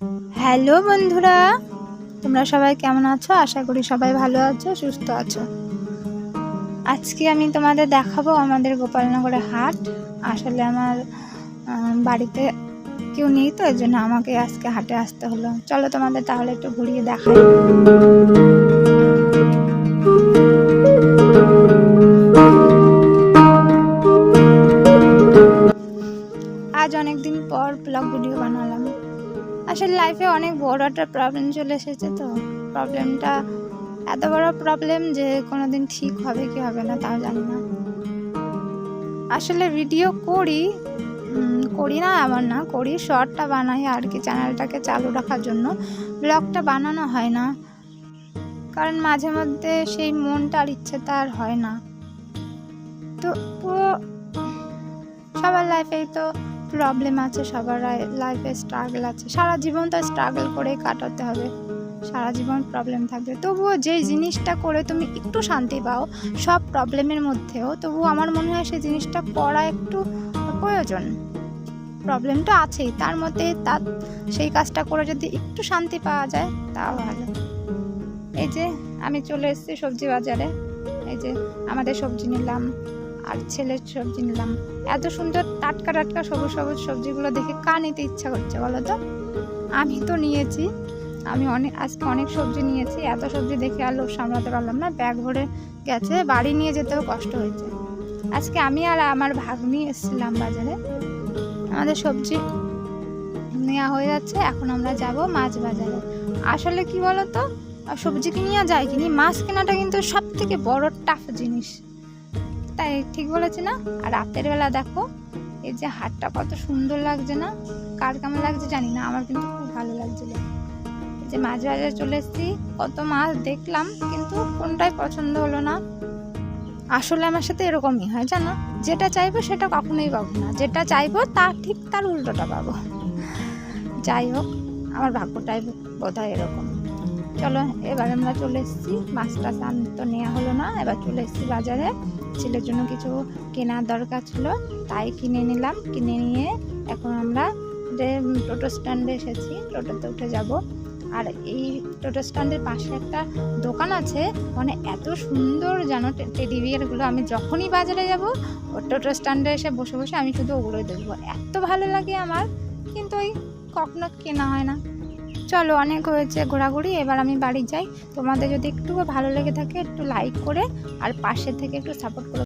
Hello বন্ধুরা, তোমরা সবাই কেমন আছো? আশা করি সবাই ভালো আছো, সুস্থ আছো। আজকে আমি তোমাদের দেখাবো আমাদের গোপালনগরের হাট। আসলে আমার বাড়িতে কেউ নেই তো এর জন্য আমাকে আজকে হাটে আসতে হলো। চলো তোমাদের তাহলে একটু ঘুরিয়ে দেখাই। আজ অনেকদিন পর ব্লগ ভিডিও বানালাম। আসলে লাইফে অনেক বড় একটা প্রবলেম চলে এসেছে তো। প্রবলেমটা এত বড় প্রবলেম যে কোনো দিন ঠিক হবে কি হবে না তাও জানি না। আসলে ভিডিও করি করি না এমন না, করি শর্টটা বানাই আর কি চ্যানেলটাকে চালু রাখার জন্য। ব্লগটা বানানো হয় না। কারণ মাঝে মধ্যে সেই মনটা আর ইচ্ছেটা আর হয় না। তো পুরো সবার লাইফেই তো প্রবলেম আছে, সবার লাইফে স্ট্রাগল আছে। সারা জীবন তো স্ট্রাগল করেই কাটাতে হবে। সারা জীবন প্রবলেম থাকবে। তবুও যেই জিনিসটা করে তুমি একটু শান্তি পাও, সব প্রবলেমের মধ্যেও, তবুও আমার মনে হয় সেই জিনিসটা করা একটু প্রয়োজন। প্রবলেম তো আছেই, তার মধ্যে তার সেই কাজটা করে যদি একটু শান্তি পাওয়া যায়, তাও ভালো। এই যে আমি চলে এসেছি সবজি বাজারে। এই যে আমাদের সবজি নিলাম। আর ছেলের সবজি নিলাম এত সুন্দর টাটকা টাটকা সবুজ সবুজ সবজিগুলো দেখে কা নিতে ইচ্ছা করছে বলো তো? আমি তো নিয়েছি। আমি অনেক আজকে অনেক সবজি নিয়েছি। এত সবজি দেখে আর লোভ সামলাতে পারলাম না। ব্যাগ ভরে গেছে, বাড়ি নিয়ে যেতেও কষ্ট হয়েছে। আজকে আমি আর আমার ভাগ্নি এসেছিলাম বাজারে। আমাদের সবজি নেওয়া হয়ে যাচ্ছে। এখন আমরা যাব মাছ বাজারে। আসলে কি বলো তো? সবজি কিনিয়া যায় কিনি? মাছ কেনাটা কিন্তু সব থেকে বড় টাফ জিনিস। তাই ঠিক বলেছি না? আর রাতের বেলা দেখো, এই যে হাটটা কত সুন্দর লাগছে না? কার কেমন লাগছে জানি না, আমার কিন্তু খুব ভালো লাগছিল। যে মাছ বাজারে চলে এসেছি, কত মাছ দেখলাম, কিন্তু কোনটাই পছন্দ হলো না। আসলে আমার সাথে এরকমই হয়, জানো? যেটা চাইব সেটা কখনোই পাবো না। যেটা চাইব তার ঠিক তার উল্টোটা পাবো। যাই হোক, আমার ভাগ্যটাই বোধ হয় এরকম। চলো, এবার আমরা চলে এসেছি। মাছটা টাছ তো নেওয়া হলো না, এবার চলে এসেছি বাজারে। ছেলের জন্য কিছু কেনার দরকার ছিল, তাই কিনে নিলাম। কিনে নিয়ে এখন আমরা যে টোটো স্ট্যান্ডে এসেছি, টোটোতে উঠে যাব। আর এই টোটো স্ট্যান্ডের পাশে একটা দোকান আছে মানে এত সুন্দর জানো টেডি বিয়ারগুলো আমি যখনই বাজারে যাব টোটো স্ট্যান্ডে এসে বসে বসে আমি শুধু ওগুলোই দেখব। এত ভালো লাগে আমার, কিন্তু ওই কখনো কেনা হয় না। চলো, অনেক হয়েছে ঘোরাঘুরি, এবার আমি বাড়ি যাই। তোমাদের যদি একটু ভালো লেগে থাকে, একটু লাইক করে, আর পাশে থেকে একটু সাপোর্ট করো।